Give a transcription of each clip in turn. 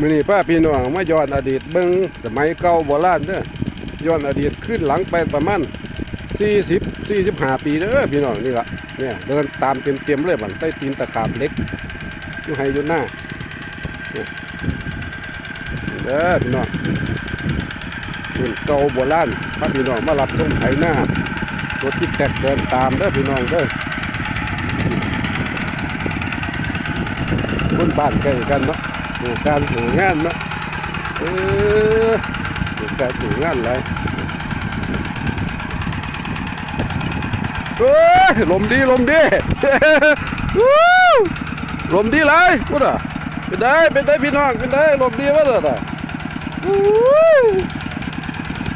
มื้อนี้ป้าพี่น้องมาย้อนอดีตเบิ่งสมัยเก่าโบราณเด้อย้อนอดีตขึ้นหลังไปประมาณ40 45ปีเด้อพี่น้องนี่ละเนี่ยเดินตามเต็มๆเลยบัดใต้ตีนตะขาบเล็กอยู่ให้อยู่หน้าเด้อพี่น้องเก่าโบราณถ้าพี่น้องมารับชมไถหน้ารถที่แตกเดินตามเด้อพี่น้องเด้อคนบ้านใกล้กันเนาะ ดูการถูงานเนาะเออดูการถูงานไรเฮ้ยลมดีลมดีวู้ลมดีเลยพูดอะเป็นได้เป็นได้พี่น้องเป็นได้ลมดีวะเด้อต่อวู้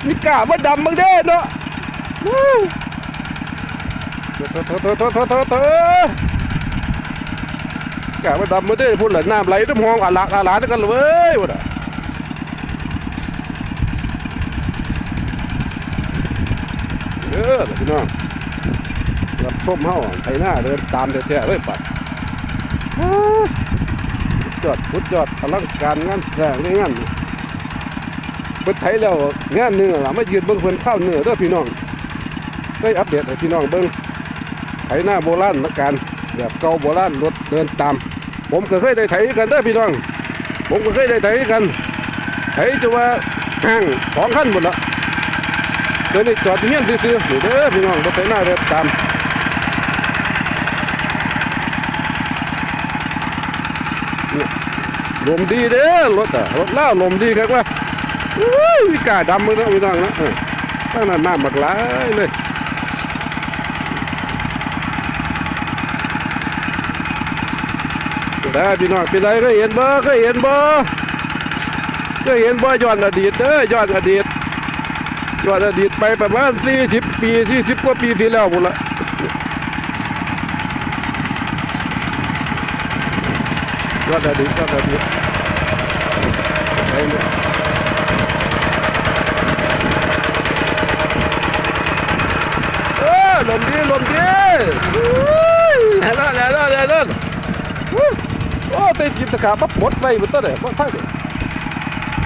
มีกามาดำบ้างเด้เนาะวู้โถโถโถโถโถโถโถ กะว่าดำมาได้พูดเลยน้ำไหลน้ำหองอาลาอาลาด้วยกันเลยเว้ยว่ะเออพี่น้องรับชมเฮาไถหน้าเดินตามแท้ๆเลยปัดยอดพุดยอดอลังการงานแสดงในงานเพิ่นไถแล้วงานหนึงอล่ะมายืนเบิ่งเพิ่นข้าวเนื้อเด้อพี่น้องได้อัปเดตให้พี่น้องเบิ่งไถหน้าโบราณละกัน แบบเก่าโบราณรถเดินตาม ผมก็เคยได้ไถกันเด้อพี่น้อง ผมก็เคยได้ไถกันไถจะว่าห่างสองขั้นหมดละเดี๋ยวนี้จอดอยู่เมียซื่อๆเด้อพี่น้องรถไถหน้าเดินตามลมดีเด้อรถอะรถล่าลมดีครับว่าอุ้ยกล้าดำมือนะพี่น้องนะตั้งนั้นน้ำบักหลายเลย ได้พี่น้องเป็นไรก็เห็นบ่ก็เห็นบ่ก็เห็นบ่ย้อนอดีตเอ้ยย้อนอดีตย้อนอดีตไปประมาณ40 ปี 40 กว่าปีที่แล้วพุ่นละย้อนอดีตย้อนอดีตไปเนี่ยเออลมดีลมดีอุ้ยแน่นอนแน่นอนแน่นอน วู้ โอ้ตีจิตตะขาบปดไว้บนต้นเลยปลดไฟเลย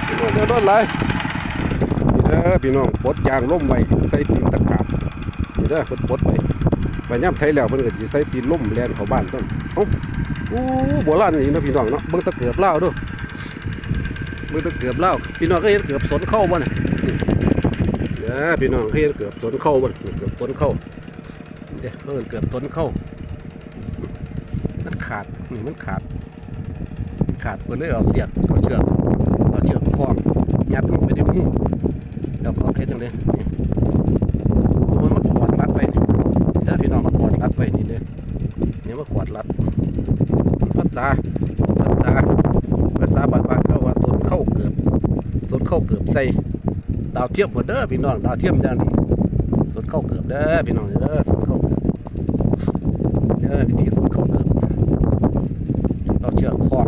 เดี๋ยวโดนไรนี่เด้อพี่น้องปดยางล่มไว้ใส่ตีนตะขาบนี่เด้อเพิ่นปดไว้ไปย่ำไทยแล้วเพิ่นก็สิใส่ตีนล่มแลนเข้าบ้านต้นเอ้าอู้โบราณนี่นะพี่น้องเนาะเบิ่งตะเกือบเล่าด้วยเบิ่งตะเกือบเล่าพี่น้องก็เห็นเกือบสนเข้าบ่น่ะนี่เด้อพี่น้องก็เห็นเกือบสนเข้าบ่น่ะนี่เกือบสนเข้าเด้อเพิ่นเกือบสนเข้ามันขาดนี่มันขาด ขาดเพื่อเลยเอาเสียบเอาเชือกเอาเชือกคล้องยัดลงไปในหูแล้วก็เฮ็ดจังไดนี่มันมาขวดรัดไปนี่ถ้าพี่น้องมาขวดรัดไปนี่เด้อเนี่ยมาขวดรัดภาษาภาษาภาษาบ้านๆเขาว่าต้นเข้าเกือบต้นเข้าเกือบใส่ดาวเทียมหมดเด้อพี่น้องดาวเทียมอย่างนี้ต้นเข้าเกือบเด้อพี่น้องเด้อต้นเข้าเกือบเด้อพี่นี่ต้นเข้าเกือบ เอาเชือกคล้อง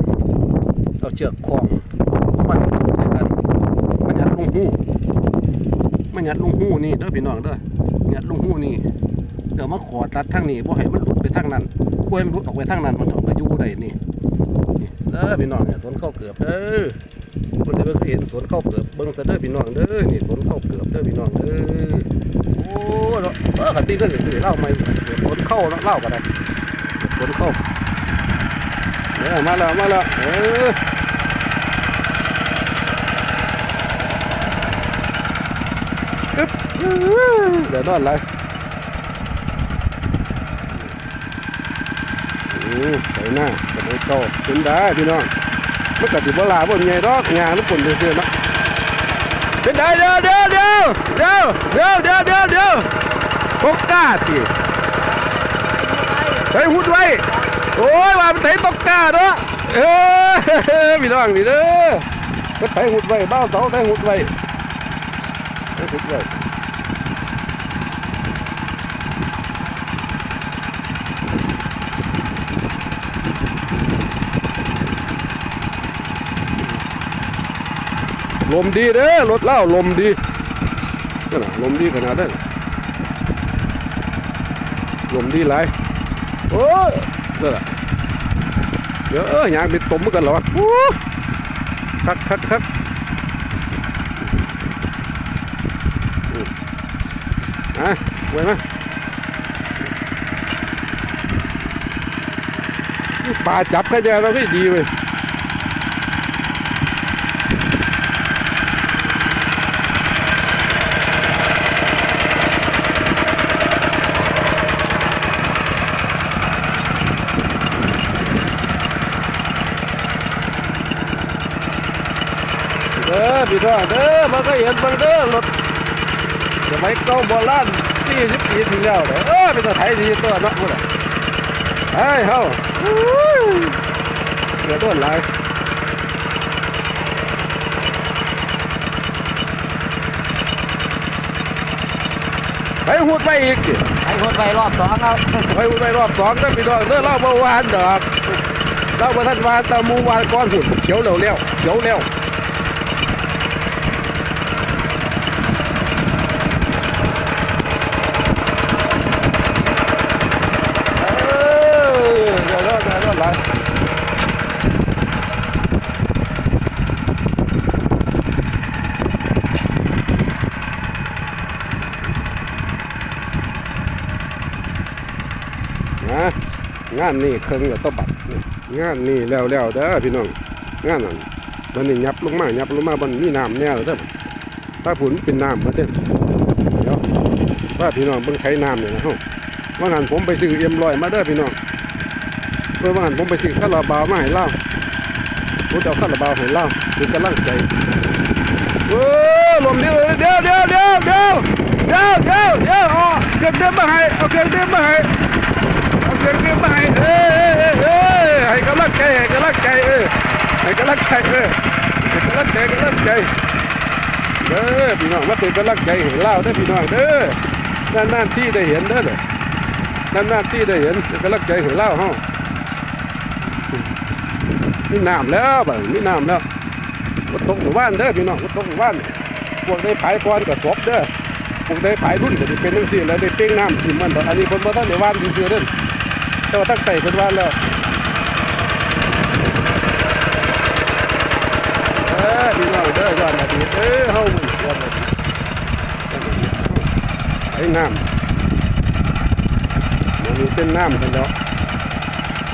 เชือกคล้องมันในกันมันยัดลงหูมันยัดลงหูนี่เด้อพี่น้องเด้อยัดลงหูนี่เดี๋ยวมาขอดัดทางนี้บ่ให้มันหลุดไปทางนั้นบ่ให้มันหลุดออกไปทางนั้นมันออกไปยู่ได้นี่เด้อพี่น้องเนี่ยสวนเข้าเกือบเด้อคนเพิ่งเคยเห็นสวนเข้าเกือบเบิ่งซะเด้อพี่น้องเด้อนี่สวนเข้าเกือบเด้อพี่น้องเด้อโอ้เนาะเออขันตีขึ้นไปซื้อเล้าใหม่สวนเข้าเล้าก็ได้สวนเข้าเออมาแล้วมาแล้วเอออึ๊บ เดี๋ยวนอนไรอือไปหน้าจะไปโตขึ้นได้พี่น้องมันก็สิบ่ลาบ่ใหญ่ดอกงานมันปุ่นซื่อๆเนะเป็นได้เดี๋ยวเดี๋ยวเดี๋ยวเดี๋ยวเดี๋ยวเดี๋ยวเดี๋ยวเดี๋ยวโกกาสิไปหุดไว้โอ้ยว่ามันไถตกกาเนาะเออพี่น้องนี่เด้อก็ไถหุดไว้บ้าเสาไถหุดไว้ไถหุดไว้ มดีเด้อรถเล่าลมดีนั่นะลมดีขนาดนั้นลมดีหลายโอ้ยนั่นะเดี๋ยวเอ้ยยางเป็นตมกันเหรอวะคักคักคักอะไว้มปลาจับกันเดียวเราไม่ดีเว้ย พี่น้องเด้อมันก็เห็นมันเด้อรถสมัยเก่าโบราณสี่สิบปีที่แล้วเด้อเออเป็นตัวไทยดีตัวนักพุ่นน่ะไอ้เฮ้ยเดือดร้อนหลายไปหูดไปอีกสิให้คนไปรอบสองครับไปหูดไปรอบสองเด้พี่น้องเด้อเล่าเมื่อวานดอกเล่าเมื่อท่านวานแตะมูวานก้อนหุ่นเขียวเร็วเร็วเขียวเร็ว เออเดี๋ยวเลิกเดี๋ยวเลิกไรนะ งานนี่เครื่องกับตบัดงานนี่แล้วแล้วเด้อพี่น้องงานนั้นวันนี้ยับลงมายับลงมาบนมีน้ำแน่เด้อถ้าผุนเป็นน้ำมาเด้อเดี๋ยวว่าพี่น้องเบิ่งไข่น้ำเนี่ยนะฮะว่างั้นผมไปซื้อเอ็มลอยมาเด้อพี่น้องเพื่อว่างั้นผมไปซื้อข้าวบาวมาให้เล่าผมจะเอาข้าวบาวให้เล่าคือกำลังใจเออลมเดียวเดียวเดียวเดียวเดียวเดียวเดียวเดียวอ๋อเก็บเต็มมาให้เอาเก็บเต็มมาให้ เอาเก็บเต็มาให้เอ้ยเออให้กำลังใจให้กำลังใจเออให้กำลังใจเออให้กำลังใจกำลังใจเด้อพี่น้องมาเป็นกำลังใจให้เล่าเด้พี่น้องเด้อนานๆที่ได้เห็นเด้อเด้อนานที่ได้เห็นกำลังใจให้เล่าเฮามีน้ำแล้วบ่มีน้ำแล้ววัดตกหมู่บ้านเด้อพี่น้องวัดตกหมู่บ้านพวกได้ผายก่อนกับศพเด้อพวกได้ผายรุ่นก็สิเป็นจังซี่แล้วได้เป้งน้ำขึ้นมันอันนี้คนบ่ทันได้ว่านซื่อๆเด้อ แต่ว่าตั้งใจเป็นว่านแล้วเออพี่น้องเด้อยอดมาดีเออเฮาบุญยอดมาดีไอ้น้ำมันนี้เป็นน้ำกันแล้ว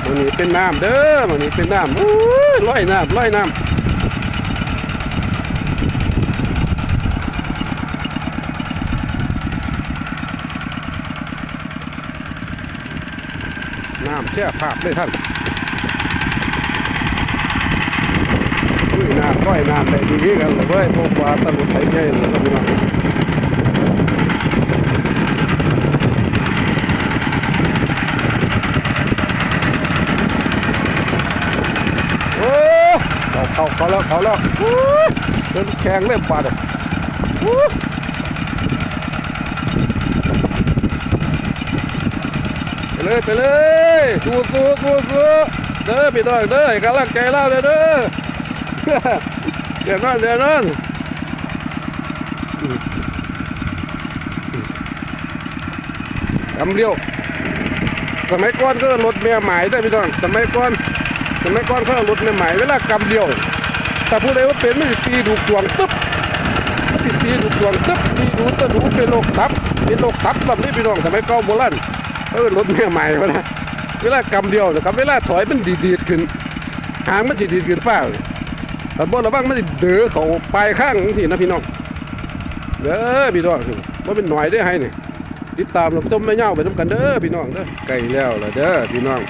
มันนี้เป็นน้ำเด้อมันนี้เป็นน้ำอู้ยลอยน้ำลอยน้ำ น้ำแช่ภาพเลยท่านอุ้ยน้ำลอยน้ำได้ดีๆกันเลยเว้ยพวกปลาตะลุดไทยใหญ่เลยครับพี่น้องโอ้เขาเขาเขาแล้วเขาแล้วเดินแข่งเล่นปลาเลยอู้ไป เลยไปเลยสู้สู้สู้สู้เด้อพี่น้องเด้อกำลังใจเราเลยเด้อเดี๋ยวนั่นเดี๋ยวนั่นกำเลี้ยวสมัยก่อนก็รถเมียหมายได้อพี่น้องสมัยก่อนสมัยก่อนเขาเอารถใหม่ๆเวลากำเดียวแต่ผู้ใดว่าเป็นไม่สิตีดูกวงตึ๊บสิตีดูกวงตึ๊บตีดูตะดูเป็นโรคตับเป็นโรคตับแบบนี้พี่น้องสมัยเก่าโบราณ เออรถเมียใหม่มานะเวลากำเดียวนะครับเวลาถอยมันดีดีดขึ้นหางมันสิดีดขึ้นฟ้าแต่บ่ระวังมันเดือเขาปลายข้างทีนะพี่น้องเด้อพี่น้องว่าเป็นหน่อยได้ให้นี่ติดตามเราชมไม่เง่าไปทำกันเด้อพี่น้องเด้อไกลแล้วล่ะเด้อพี่น้อง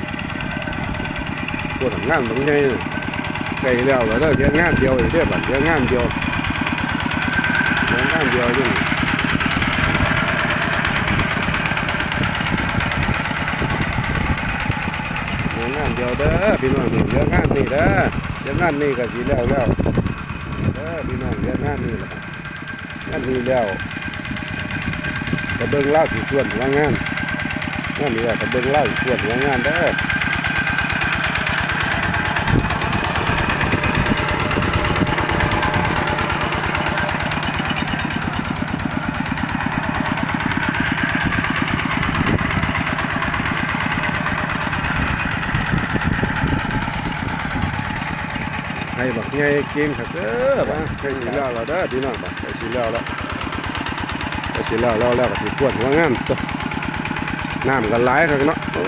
ปวดงานตรงไงไกลแล้วแล้วเด้อแค่งานเดียวเด้อบัดแค่งานเดียวแค่งานเดียวนี่แค่งานเดียวเด้ อพี่น้องนี่แค่งานนี่เด้อแค่งานนี่ก็สีแล้วแล้วเด้อพี่น้องแค่งานนี่แหละงานนี้แล้วกระเบิ่งเล่าสิส่วนว่างานงานนี้แหละก็เบิ่งเล่าสิส่วนว่างานเด้อ ให้บักไง เก่งครับเด้อมาใกล้สิแล้วแล้วเด้อพี่น้องบ่ใกล้สิแล้วแล้วใกล้สิแล้วแล้วแล้วก็สิปวดหัวงานตัวน้ำก็ไหลายครับเนาะโอ้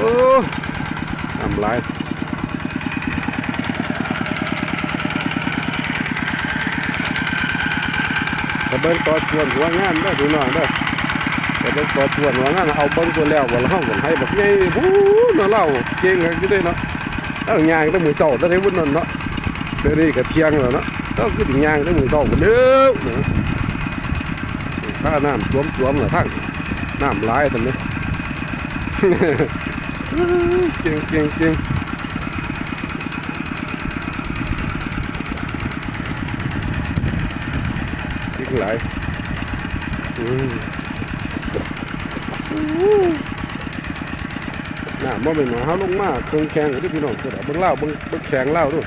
น้ำไหลายกระเบิ้งต่อชวนหัวงานเด้อพี่น้องเด้อกระเบิ้งต่อชวนหัวงานเอาเบิ้งตัวแล้วบ่ละเฮาบ่ให้บักใหญ่บู๊เนาเล่าเก่งครับอยู่เด้เนาะเอ้ายางแต่มื้อเช้าแต่ได้วุ่นนนเนาะ ดี๋ยวนี้ก็เที่ยงแล้วเนาะต้องขึ้นย่างตั้งมือสองเด้อนะถ้าน้ำท่วมท่วมเหรอทั้งน้ำไหลายตอนนี้เก่งเก่งเก่งเก่งหลายน้ำบ่เป็นหมาเฮาลงมาเครื่องแข็งที่พี่น้องเกิดเบิ่งเล่าเบิ่งเบิ่งแข็งเล่าด้วย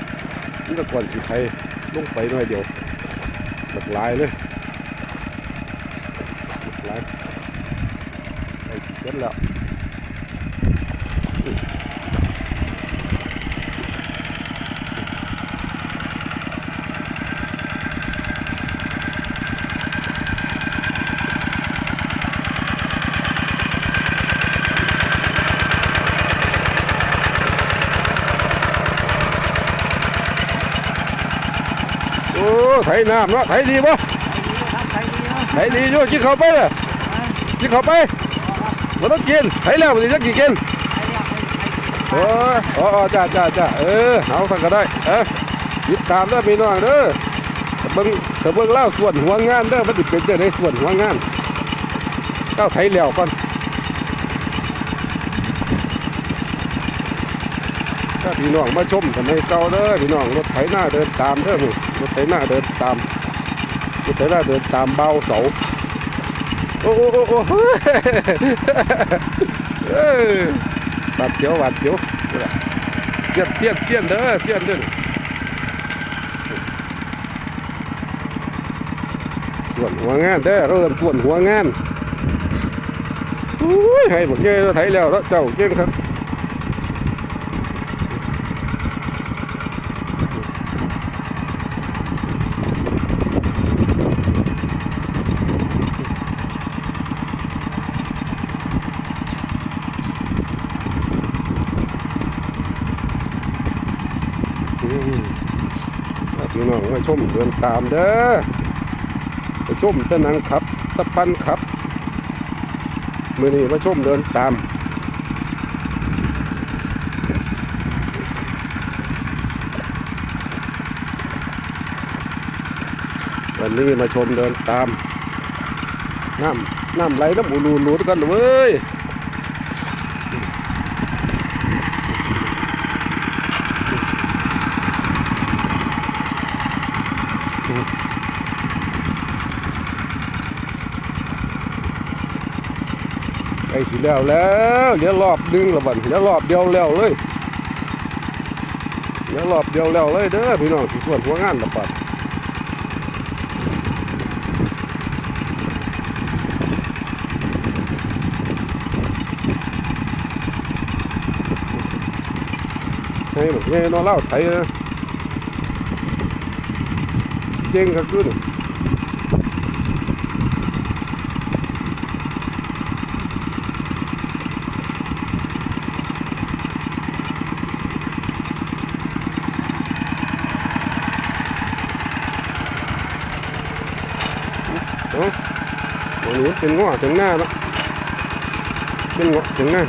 มันก็ก่อนสิไทยลงไปหน่อยเดียวหลากหลายเลยหลากหลายไปเสร็จแล้วโอ้ ไถน้ำเนาะไถดีป่ะไถดีอยู่กินเข้าวไปเลยกินเข้าวไปไม่ต้องกินไถแล้วมันจะกี่กินโอ้ยอ๋ออ๋อจ้าจ้าจ้าเออเอาสั่งก็ได้เออติดตามเด้อพี่น้องเด้อเบิ่งเบิ่งเล่าส่วนหัวงานเด้อมันสิเป็นจังได๋ส่วนหัวงานเก้าไถแล้วก่อนถ้าพี่น้องมาชมทำไมเก่าเด้อพี่น้องรถไถหน้าเดินตามเด้อ รถไถหน้าเดินตามรถไถหน้าเดินตามเบาเสาโอ้โอ้โอ้โอ้เฮ้ยบาดเจียวบาดเจียวเสียนเสียนเสียนเด้อเสียนเด้อส่วนหัวงานเด้อเริ่มส่วนหัวงานอุ้ยให้บอกเงี้ยไถแล้วแล้วเจ้าเก่งครับ อืมเอาพี่ น้องมาชมเดินตามเด้อไปชมตะนังครับตะปันครับมือนี้มาชมเดินตามวันนี้มาชมเดินตามน้ำน้ำไหลน้ำอูรูรูดกันเว้ย สิแล้วแล้วเดี๋ยวรอบหนึงละบัดเดี๋ยวรอบเดียวแล้วเลยเดี๋ยวรอบเดียวแล้วเลยเด้อพี่น้องที่ส่วนหัวงานละบัดให้แบบนี้นอนเล่าไทยเก่งครับขึ้นเนาะวันนี้ เป็นง้อถึงหน้าแล้วเป็นง้อถึงหน้า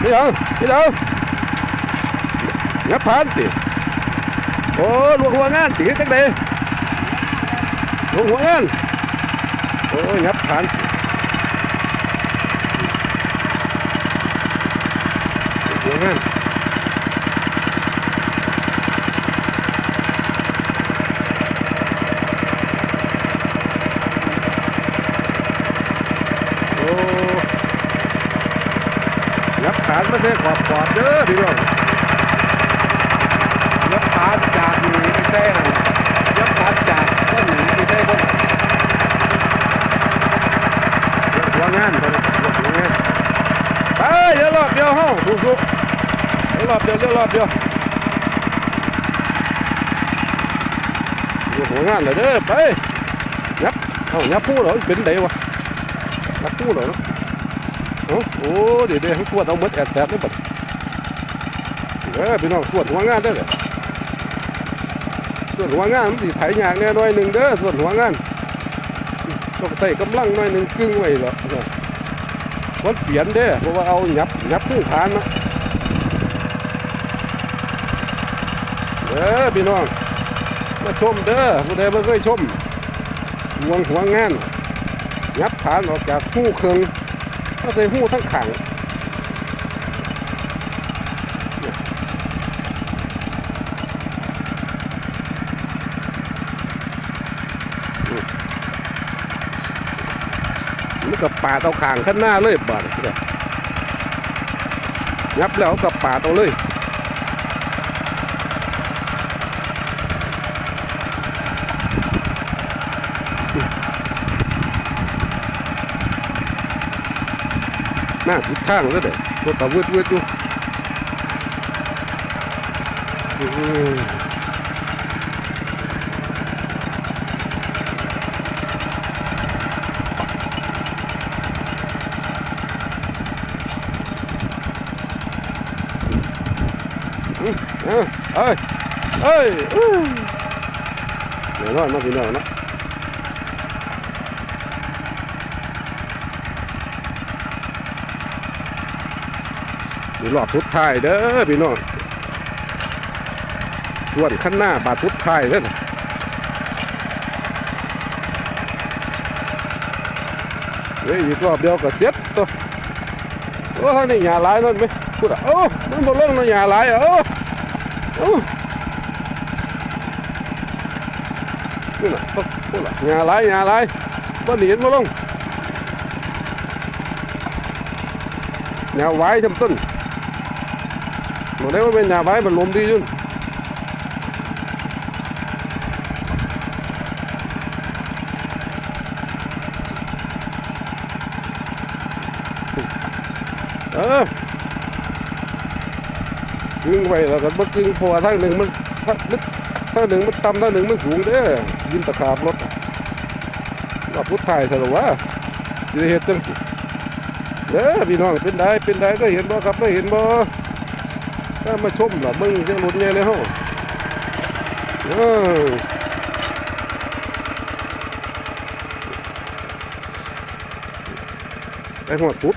ไม่เอาไม่เอางับผ่านติโอ้ลวงหัวงานติจังเดลวงหัวงานโอ้ยงับผ่านหัวงาน โอ้ ยับขานมาเส้ขอบขอบเด้อพี่น้องยับขาจากหนีไปแท้นั่นยับขาจากก็หนีไปแท้คนหัวงานไปเลยหัวงานไปเดี๋ยวรอบเดียวเฮารอบเดียวเลี้ยวรอบเดียวอยู่หัวงานเลยเด้อไปยับเอายับพูดเหรอเป็นไดวะยับพูดเหรอ เนาะเอาโอ้เดี๋ยวเดี๋ยวให้ตรวจเอาหมดแอดแสบเลยบัดเออพี่น้องตรวจหัวงานได้เลยตรวจหัวงานมันสิไถยากแน่หน่อยหนึ่งเด้อตรวจหัวงานต้องใส่กำลังหน่อยหนึ่งกึ่งไว้หรอวันเปลี่ยนเด้อเพราะว่าเอายับยับผู้ผ่านนะเด้อพี่น้องมาชมเด้อผู้ใดบ่เคยชมวงหัวงานยับฐานออกจากหู้เครื่อง ก็เลยหู้ทั้งขังมันกับป่าเอาขางข้างหน้าเลยบ่เนี่ยยับแล้วกับป่าเอาเลย น้าทิศทางแล้วเด้อรถตะวืดวืดอยู่อื้อหืออื้อเอาเอ้ยเอ้ยอื้อแน่นอนเนาะพี่น้องเนาะ นี่รอบทุดท้ายเด้อพี่น้องส่วนข้างหน้าบาดทุดท้ายเด้อเฮ้ยอีกรอบเดียวก็เสร็จตัวโอ้ทางนี้หญ้าหลายนั่นไหมพูดอะโอ้มันบ่ลงเนาะหญ้าหลายอะโอ้โอ้นี่น่ะพูดอะหญ้าหลายหญ้าหลายบ่หนีบ่ลงหญ้าไว้จำต้นบอกได้ว่าเป็นยาลงแล้วกันบ่กึ่งเพราะว่าทางหนึ่ งมันถ้าลึกทางหนึ่งมันต่ำทางหนึ่งมันสูงเด้อยินตะขาบรถว่าพุทธไทยสรุปว่าสิได้เฮ็ดจังสิเด้อพี่น้องเป็นได้เป็นได้ก็เห็นบ่ครับก็เห็นบ่ ถ้ามาชมหรอมึงเสียงรถใหญ่เลยเฮาเออไอ้หัวปุ๊บ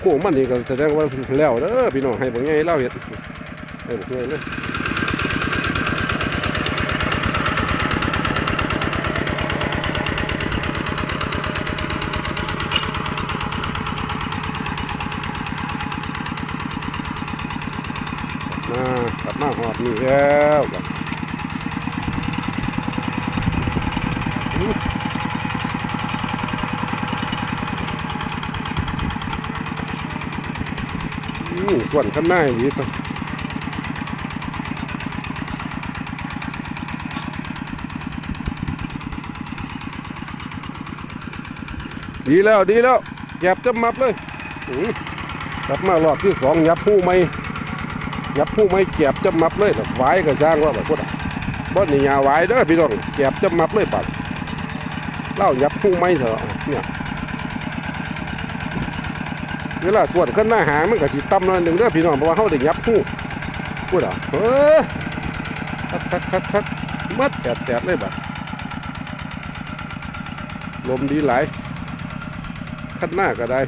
โค้งมันนี่ก็แสดงว่าแล้วเด้อพี่น้องให้บางไงเล่าเห็ดให้บ่ใหญ่เลยมากลับมาหอด นี่แล้วบัดอื้ออื้อส่วนข้างหน้าอย่างนี้ต้องดีแล้วดีแล้วแกบจะมับเลยอื้อกลับมารอบที่สองยับผู้ไม่ ยับผู้ไม่แก็บจะมับเลยแบบไว้ก็สร้างว่าแบบพวกน่ะบ่นี่ยาไว้เด้อพี่น้องแก็บจะมับเลยปัดเล่ายับผู้ไม่เถอะเนี่ยเวลาสวดขึ้นหน้าหางมันก็สิต่ำหน่อยหนึ่งเด้อพี่น้องเพราะว่าเขาได้ยับผู้พูดอะเออคักคักคักคักมัดแดดแดดเลยบัดลมดีหลายขั้นหน้าก็ได้